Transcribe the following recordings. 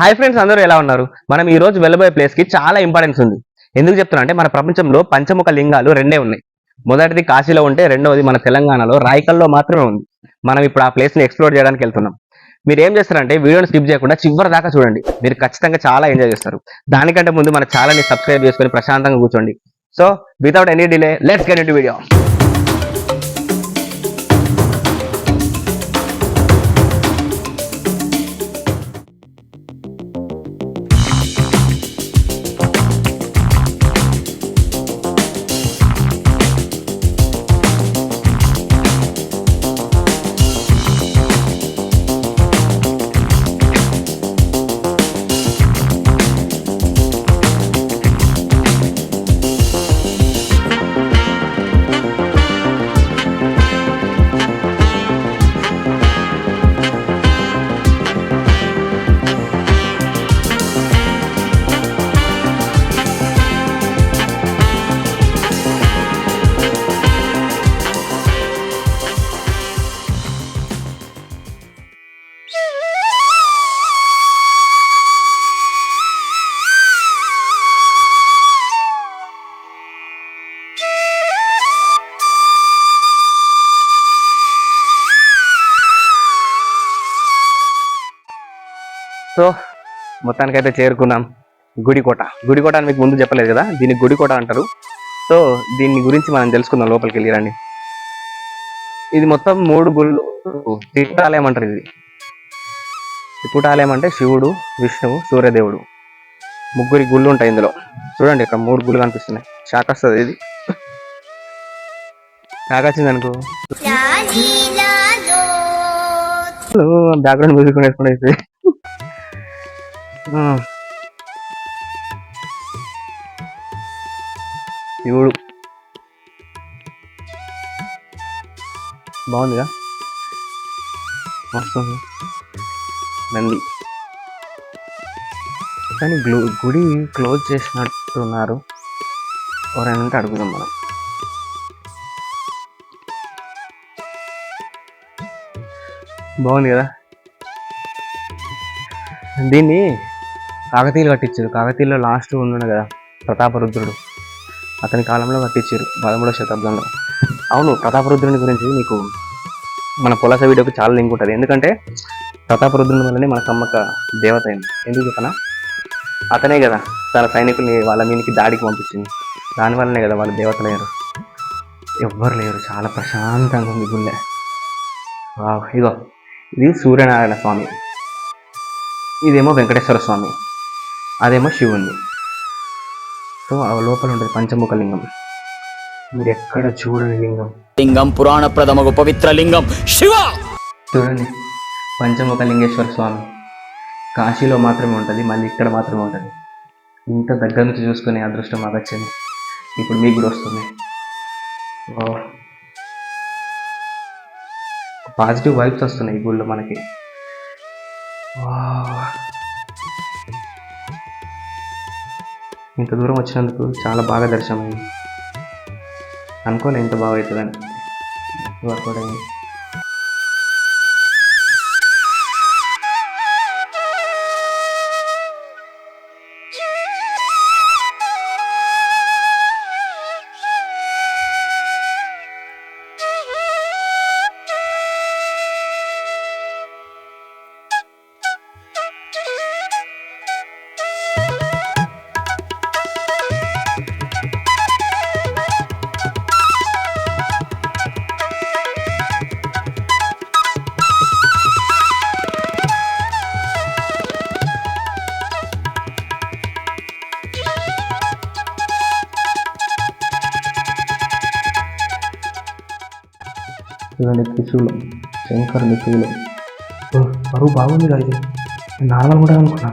Hi friends అందరూ ఎలా ఉన్నారు? మనం ఈ రోజు వెళ్ళబోయే ప్లేస్కి చాలా ఇంపార్టెన్స్ ఉంది. ఎందుకు చెప్తున్నా అంటే మన ప్రపంచంలో పంచముఖ లింగాలు రెండే ఉన్నాయి. మొదటిది కాశీలో ఉంటే రెండవది మన తెలంగాణలో రాయకల్లో మాత్రమే ఉంది. మనం ఇప్పుడు ఆ ప్లేస్ని ఎక్స్ప్లోర్ చేయడానికి వెళ్తున్నాం. మీరు ఏం చేస్తారంటే వీడియోని స్కిప్ చేయకుండా చివరి దాకా చూడండి. మీరు ఖచ్చితంగా చాలా ఎంజాయ్ చేస్తారు. దానికంటే ముందు మన ఛానల్ని సబ్స్క్రైబ్ చేసుకొని ప్రశాంతంగా కూర్చోండి. So without any delay let's get in video so మొత్తానికైతే చేరుకున్నాం గుడికోట. గుడికోట అని మీకు ముందు చెప్పలేదు కదా? దీన్ని గుడికోట అంటారు. సో దీని గురించి మనం తెలుసుకుందాం లోపలికి వెళ్ళి రండి. ఇది మొత్తం మూడు గుళ్ళు. త్రిపుటాలయం అంటారు ఇది. త్రిపుటాలయం అంటే శివుడు విష్ణువు సూర్యదేవుడు. ముగ్గురి గుళ్ళు ఉంటాయి ఇందులో. చూడండి ఇక్కడ మూడు గుళ్ళు కనిపిస్తున్నాయి. షాక్ వస్తుంది ఇది. షాక్ వచ్చింది అనుకో బ్యాక్గ్రౌండ్ మ్యూజిక్. ఆ. శివుడు బాగుందిగా? మస్తు నంది. కానీ గ్లో గుడి క్లోజ్ చేసినట్టున్నారు. ఎవరైనా ఉంటే అడుగుదాం మనం. బాగుంది కదా? దీన్ని కాకతీయులు కట్టించారు. కాకతీయులో లాస్ట్ ఉన్నాడు కదా ప్రతాపరుద్రుడు. అతని కాలంలో కట్టించారు పదమూడవ శతాబ్దంలో. అవును ప్రతాపరుద్రుని గురించి మీకు మన పొలస వీడియోకి చాలా లింక్ ఉంటుంది. ఎందుకంటే ప్రతాపరుద్రుని వల్లనే మన సమ్మక్క దేవత అయింది. ఎందుకు చెప్పనా? అతనే కదా తన సైనికుల్ని వాళ్ళ మీదకి దాడికి పంపించింది. దానివల్లనే కదా వాళ్ళు దేవత లేరు ఎవ్వరు లేరు. చాలా ప్రశాంతంగా ఉంది గుళ్ళె వావ్ ఇగో ఇది సూర్యనారాయణ స్వామి. ఇదేమో వెంకటేశ్వర స్వామి. అదేమో శివుని సో ఆ లోపల ఉంటుంది పంచముఖ లింగం. మీరు ఎక్కడ చూడని లింగం? లింగం పురాణ ప్రథమగు పవిత్ర లింగం. శివ! చూడండి పంచముఖ లింగేశ్వర స్వామి. కాశీలో మాత్రమే ఉంటుంది మళ్ళీ ఇక్కడ మాత్రమే ఉంటుంది. ఇంత దగ్గర నుంచి చూసుకునే అదృష్టం మాకు వచ్చింది ఇప్పుడు మీకు కూడా వస్తుంది. పాజిటివ్ వైబ్స్ వస్తున్నాయి ఈ గుళ్ళో మనకి. ఇంత దూరం వచ్చినందుకు చాలా బాగా దర్శనం అనుకోలే ఇంత బాగా అవుతుందని. వర్కౌట్ అయింది చూడండి త్రిశూలం శంకర్ శూలం. బరువు బాగుంది కదా ఇది నార్మల్ కూడా అనుకున్నా.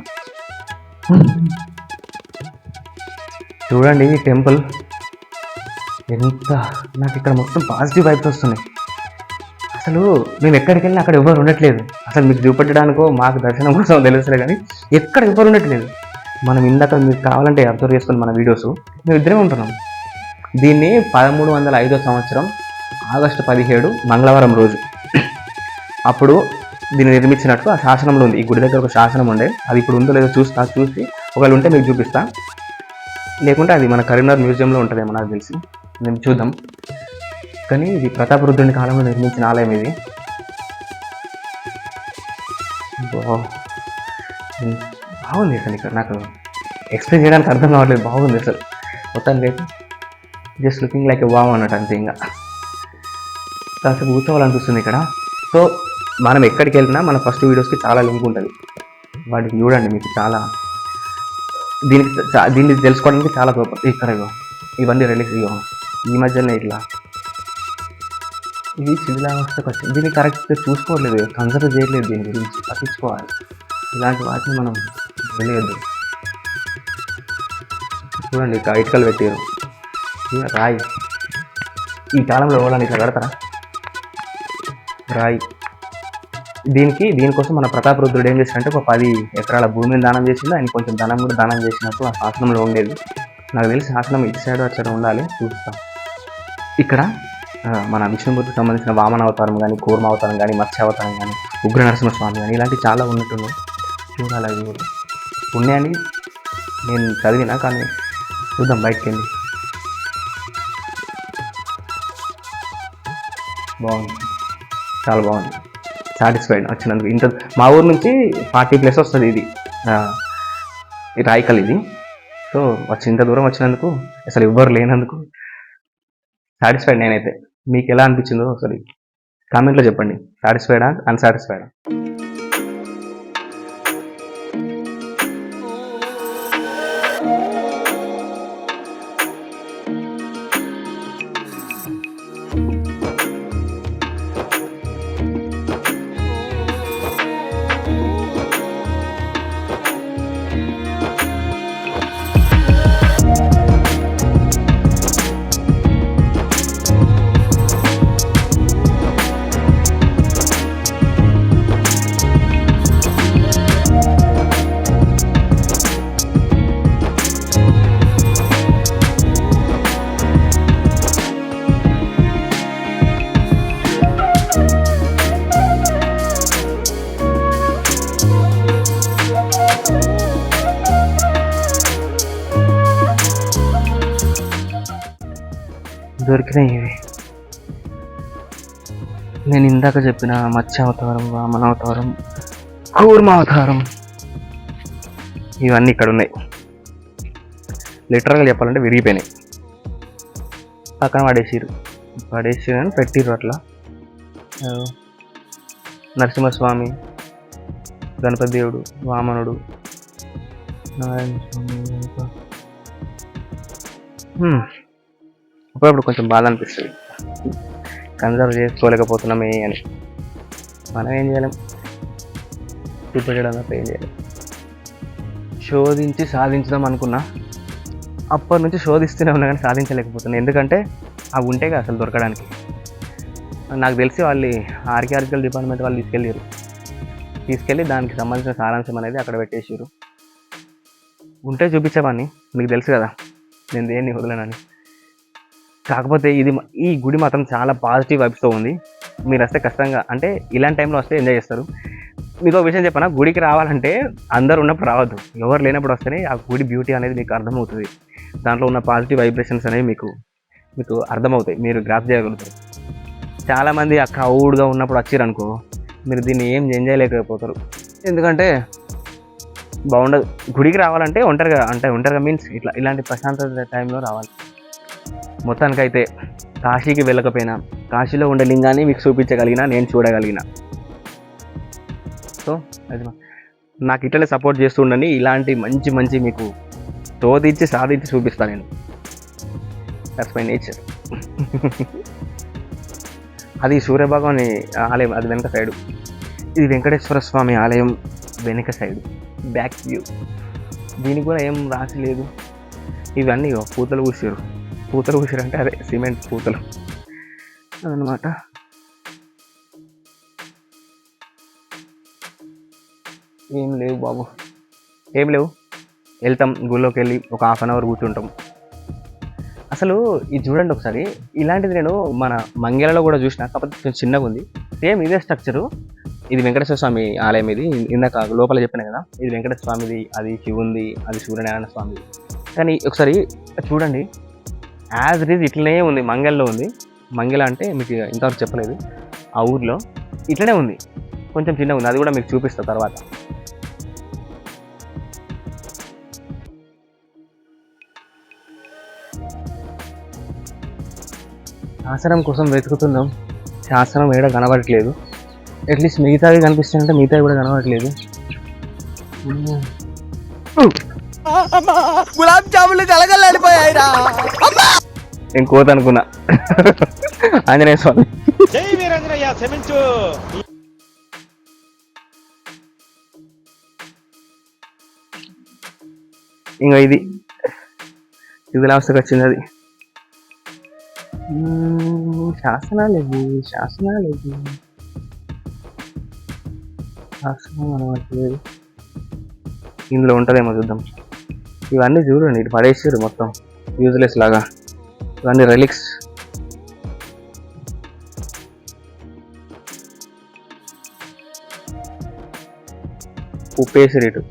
చూడండి ఈ టెంపుల్. ఎంత నాకు ఇక్కడ మొత్తం పాజిటివ్ వైబ్స్ వస్తున్నాయి. అసలు మేము ఎక్కడికి వెళ్ళినా అక్కడ ఎవరు ఉండట్లేదు. అసలు మీకు చూపెట్టడానికో మాకు దర్శనం కోసం తెలుసులే కానీ ఎక్కడ ఎవరు ఉండట్లేదు. మనం ఇందాక మీకు కావాలంటే అబ్జర్వ్ చేసుకుని మన వీడియోస్. మేము ఇద్దరే ఉంటున్నాం. దీన్ని పదమూడు వందల ఐదో సంవత్సరం ఆగస్టు పదిహేడు మంగళవారం రోజు. అప్పుడు దీన్ని నిర్మించినట్టు ఆ శాసనంలో ఉంది. ఈ గుడి దగ్గర ఒక శాసనం ఉండే. అది ఇప్పుడు ఉందో లేదో చూస్తా చూసి ఒకవేళ ఉంటే మీకు చూపిస్తా. లేకుంటే అది మన కరీంనగర్ మ్యూజియంలో ఉంటుందేమో నాకు తెలిసి. మేము చూద్దాం. కానీ ఇది ప్రతాపరుద్రుని కాలంలో నిర్మించిన ఆలయం ఇది. బాగుంది అసలు ఇక్కడ. నాకు ఎక్స్ప్లెయిన్ చేయడానికి అర్థం కావట్లేదు. బాగుంది అసలు. మొత్తం లేదు. జస్ట్ లుకింగ్ లైక్ వావ్ అన్నట్టు అంతే ఇంకా. కాసేపు కూర్చోవాలనిపిస్తుంది ఇక్కడ. సో మనం ఎక్కడికి వెళ్ళినా మన ఫస్ట్ వీడియోస్కి చాలా లింక్ ఉంటుంది. వాటిని చూడండి మీకు చాలా. దీనికి దీన్ని తెలుసుకోవడానికి చాలా గొప్ప ఇక్కడ ఇవన్నీ రిలీజ్ ఇవ్వ ఈ మధ్యనే ఇట్లా. ఇది శిథిలావస్థకు వచ్చింది. దీన్ని కరెక్ట్గా చూసుకోవట్లేదు కన్సర్వ్ చేయట్లేదు దీని గురించి. పట్టించుకోవాలి ఇలాంటి వాటిని మనం తెలియదు చూడండి ఇక్కడ ఇటుకలు పెట్టారు రాయి. ఈ కాలంలో ఎవరైనా ఇట్లా కడతారా? రాయి. దీనికి దీనికోసం మన ప్రతాపరుద్రుడు ఏం చేసినంటే ఒక పది ఎకరాల భూమిని దానం చేసిండు. ఆయన కొంచెం ధనం కూడా దానం చేసినప్పుడు ఆ శాసనంలో ఉండేది. నాకు తెలిసి శాసనం ఇటు సైడ్ వచ్చాడు ఉండాలి. చూస్తాం. ఇక్కడ మన విష్ణుమూర్తికి సంబంధించిన వామన అవతారం కానీ కూర్మ అవతారం కానీ మత్స్య అవతారం కానీ ఉగ్ర నరసింహస్వామి కానీ ఇలాంటివి చాలా ఉన్నట్టున్నాయి. చూడాలి అవి కూడా. ఉన్నాయని నేను చదివినా కానీ చూద్దాం బయటకి వెళ్ళి బాగుంది. చాలా బాగుంది. సాటిస్ఫైడ్ వచ్చినందుకు. ఇంత మా ఊరు నుంచి ఫార్టీ ప్లస్ వస్తుంది ఇది. రాయికల్ ఇది. సో వచ్చి ఇంత దూరం వచ్చినందుకు అసలు ఎవ్వరు లేనందుకు సాటిస్ఫైడ్ నేనైతే. మీకు ఎలా అనిపించిందో ఒకసారి కామెంట్లో చెప్పండి. సాటిస్ఫైడా అన్సాటిస్ఫైడా దొరికినాయి ఇవి. నేను ఇందాక చెప్పిన మత్స్య అవతారం వామన అవతారం కూర్మ అవతారం ఇవన్నీ ఇక్కడ ఉన్నాయి. లిటరల్గా చెప్పాలంటే విరిగిపోయినాయి. పక్కన పడేసిరు పడేసిరు అని పెట్టిర్రు అట్లా. నరసింహస్వామి గణపతి దేవుడు వామనుడు నారాయణ స్వామి. అప్పుడప్పుడు కొంచెం బాధ అనిపిస్తుంది కన్సర్వ్ చేసుకోలేకపోతున్నామే అని. మనం ఏం చేయలేం? చూపెట్టడం తప్ప ఏం చేయలేం? శోధించి సాధించుదాం అనుకున్నా అప్పటి నుంచి శోధిస్తూనే ఉన్నా కానీ సాధించలేకపోతున్నా. ఎందుకంటే అవి ఉంటేగా అసలు దొరకడానికి. నాకు తెలిసి వాళ్ళు ఆర్కియాలజికల్ డిపార్ట్మెంట్ వాళ్ళు తీసుకెళ్ళారు తీసుకెళ్ళి దానికి సంబంధించిన సారాంశం అనేది అక్కడ పెట్టేసారు ఉంటే చూపించేవాడిని మీకు తెలుసు కదా. నేను దేన్ని వదలనని. కాకపోతే ఇది ఈ గుడి మాత్రం చాలా పాజిటివ్ వైబ్స్తో ఉంది. మీరు వస్తే కష్టంగా అంటే ఇలాంటి టైంలో వస్తే ఎంజాయ్ చేస్తారు. మీకు ఒక విషయం చెప్పనా? గుడికి రావాలంటే అందరు ఉన్నప్పుడు రావద్దు. ఎవరు లేనప్పుడు వస్తేనే ఆ గుడి బ్యూటీ అనేది మీకు అర్థమవుతుంది. దాంట్లో ఉన్న పాజిటివ్ వైబ్రేషన్స్ అనేవి మీకు మీకు అర్థమవుతాయి. మీరు గ్రాప్ చేయగలుగుతారు. చాలామంది ఆ క్రౌడ్గా ఉన్నప్పుడు వచ్చారు అనుకో మీరు దీన్ని ఏం ఎంజాయ్ లేకపోతారు ఎందుకంటే బాగుండదు. గుడికి రావాలంటే ఒంటరిగా అంటే ఒంటరిగా మీన్స్ ఇట్లా ఇలాంటి ప్రశాంతత టైంలో రావాలి. మొత్తానికైతే కాశీకి వెళ్ళకపోయినా కాశీలో ఉండే లింగాన్ని మీకు చూపించగలిగిన నేను చూడగలిగిన. సో అది నాకు ఇట్లనే సపోర్ట్ చేస్తూ ఉండండి. ఇలాంటి మంచి మంచి మీకు తోదిచ్చి సాధించి చూపిస్తాను నేను. దట్స్ మై నేచర్ అది సూర్యభగవాన్ ఆలయం అది వెనక సైడు ఇది వెంకటేశ్వర స్వామి ఆలయం వెనక సైడు బ్యాక్ వ్యూ దీనికి కూడా ఏం రాసి లేదు. ఇవన్నీ పూతలు పూసారు పూతలు పూసారు అంటే అదే సిమెంట్ పూతలు అదనమాట. ఏం లేవు బాబు. ఏం లేవు. వెళ్తాం గుళ్ళోకి వెళ్ళి ఒక హాఫ్ అన్ అవర్ కూర్చుంటాం. అసలు ఇది చూడండి ఒకసారి. ఇలాంటిది నేను మన మంగళలో కూడా చూసిన కాకపోతే కొంచెం చిన్నగా ఉంది. సేమ్ ఇదే స్ట్రక్చరు. ఇది వెంకటేశ్వర స్వామి ఆలయం ఇది. ఇందాక లోపల చెప్పాను కదా. ఇది వెంకటేశ్వర స్వామిది అది శివుంది అది సూర్యనారాయణ స్వామిది. కానీ ఒకసారి చూడండి. యాజ్ ఇట్ ఈజ్ ఇట్లనే ఉంది. మంగళలో ఉంది. మంగళ అంటే మీకు ఇంతవరకు చెప్పలేదు. ఆ ఊర్లో ఇట్లనే ఉంది. కొంచెం చిన్నగా ఉంది. అది కూడా మీకు చూపిస్తా తర్వాత. ఆసనం కోసం వెతుకుతున్నాం. శాసనం ఏడ కనబడట్లేదు. అట్లీస్ట్ మిగతావి కనిపిస్తుంటే మిగతావి కూడా కనబడట్లేదు. గులాబ్ జాములు కలగలాడిపోయాయిరా నేను కోత అనుకున్నా. ఆంజనేయ స్వామి. జై వీరేంద్రయ్య క్షమించు ఇంకా ఇది. శిథిలావస్థకు వచ్చింది అది. శాసనాలు ఇవి శాసనాలు ఇవి. శాసనం అనవట్లేదు ఇందులో ఉంటుందేమో చూద్దాం. ఇవన్నీ చూడండి ఇటు పడేసారు మొత్తం. యూజ్లెస్ లాగా. ఇవన్నీ రెలిక్స్ ఉప్పేసారు ఇటు.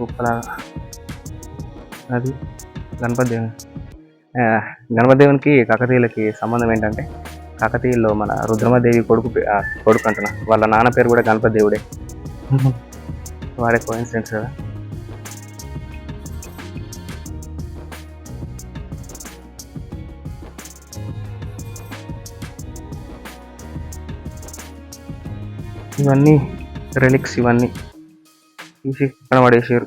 ఉప్పలాగా. అది గణపతి దేవుని గణపతి దేవునికి కాకతీయులకి సంబంధం ఏంటంటే కాకతీయుల్లో మన రుద్రమదేవి కొడుకు కొడుకు అంటున్నా. వాళ్ళ నాన్న పేరు కూడా గణపతి దేవుడే వాడే కోయిన్సిడెన్స్ కదా. ఇవన్నీ రెలిక్స్ ఇవన్నీ తీసి కనబడేసారు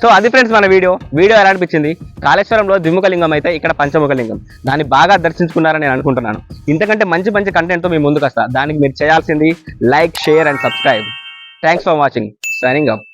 సో అది ఫ్రెండ్స్ మన వీడియో. వీడియో ఎలా అనిపించింది? కాళేశ్వరంలో ద్విముఖలింగం అయితే ఇక్కడ పంచముఖలింగం. దాన్ని బాగా దర్శించుకున్నారని నేను అనుకుంటున్నాను. ఇంతకంటే మంచి మంచి కంటెంట్తో మీ ముందుకు వస్తా. దానికి మీరు చేయాల్సింది like share and subscribe. Thanks for watching signing up